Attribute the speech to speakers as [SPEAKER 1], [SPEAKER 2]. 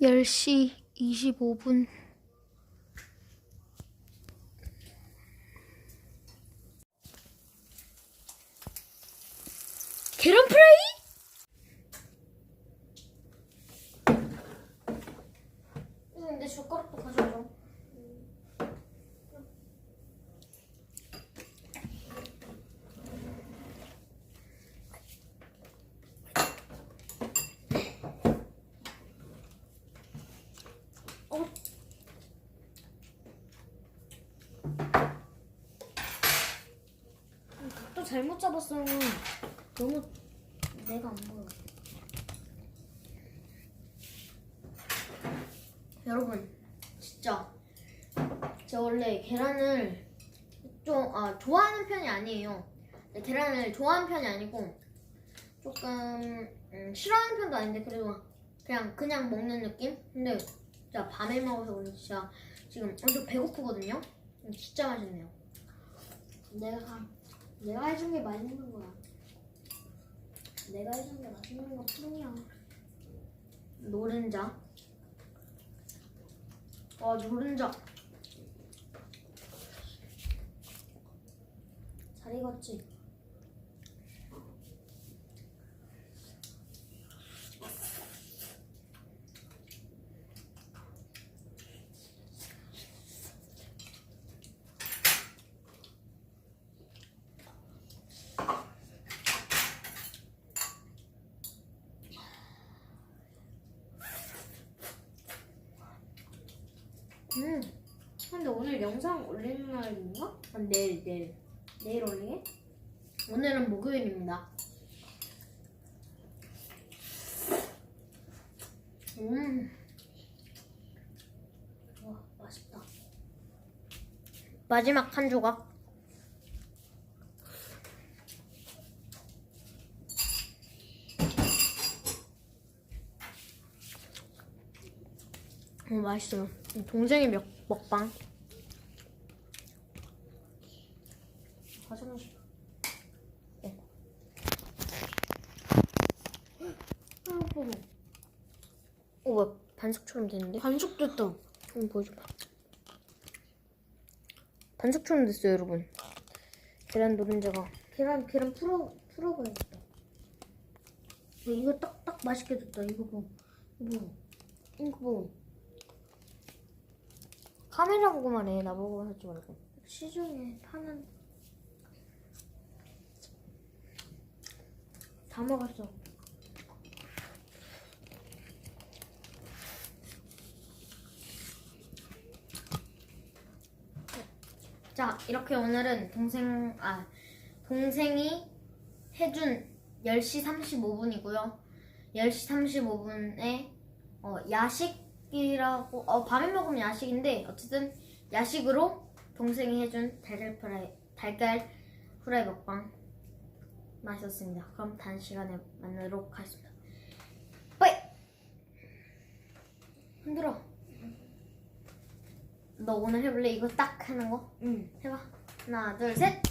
[SPEAKER 1] 10시 25분. 계란 프라이? 근데 젓가락도 가져줘. 잘못 잡았으면 너무 내가 안 보여. 여러분, 진짜 제가 원래 계란을 좀 아, 좋아하는 편이 아니에요. 네, 계란을 좋아하는 편이 아니고 조금 음, 싫어하는 편도 아닌데 그래도 그냥 그냥 먹는 느낌? 근데 진짜 밤에 먹어서 그런지 진짜 지금 엄청 배고프거든요. 음, 진짜 맛있네요.
[SPEAKER 2] 내가 내가 해준 게 맛있는 거야. 내가 해준 게 맛있는 거 뿐이야.
[SPEAKER 1] 노른자. 와 노른자.
[SPEAKER 2] 잘 익었지?
[SPEAKER 1] 음. 근데 오늘 영상 올리는 날인가? 아, 내일 내일
[SPEAKER 2] 내일 올리게?
[SPEAKER 1] 오늘은 목요일입니다. 음.
[SPEAKER 2] 와 맛있다.
[SPEAKER 1] 마지막 한 조각. 어, 맛있어요. 동생이 먹, 먹방.
[SPEAKER 2] 화장실.
[SPEAKER 1] 어, 뭐야, 반숙처럼 됐는데?
[SPEAKER 2] 반숙 됐다.
[SPEAKER 1] 한번 보여줘봐. 반숙처럼 됐어요, 여러분. 계란 노른자가.
[SPEAKER 2] 계란 계란 풀어 풀어봐야겠다. 야, 이거 딱딱 맛있게 됐다. 이거 봐. 이거 봐. 이거 봐.
[SPEAKER 1] 카메라 보고만 해. 나보고 하지 말고.
[SPEAKER 2] 시중에 파는 다 먹었어.
[SPEAKER 1] 자, 이렇게 오늘은 동생, 아, 동생이 해준 10시 35분이고요. 10시 35분에 어, 야식 이라고, 어, 밤에 먹으면 야식인데, 어쨌든 야식으로 동생이 해준 달걀 프라이, 달걀 후라이 먹방 맛있었습니다. 그럼 다음 시간에 만나도록 하겠습니다. 빠이! 흔들어. 너 오늘 해볼래? 이거 딱 하는 거?
[SPEAKER 2] 응.
[SPEAKER 1] 해봐. 하나, 둘, 셋.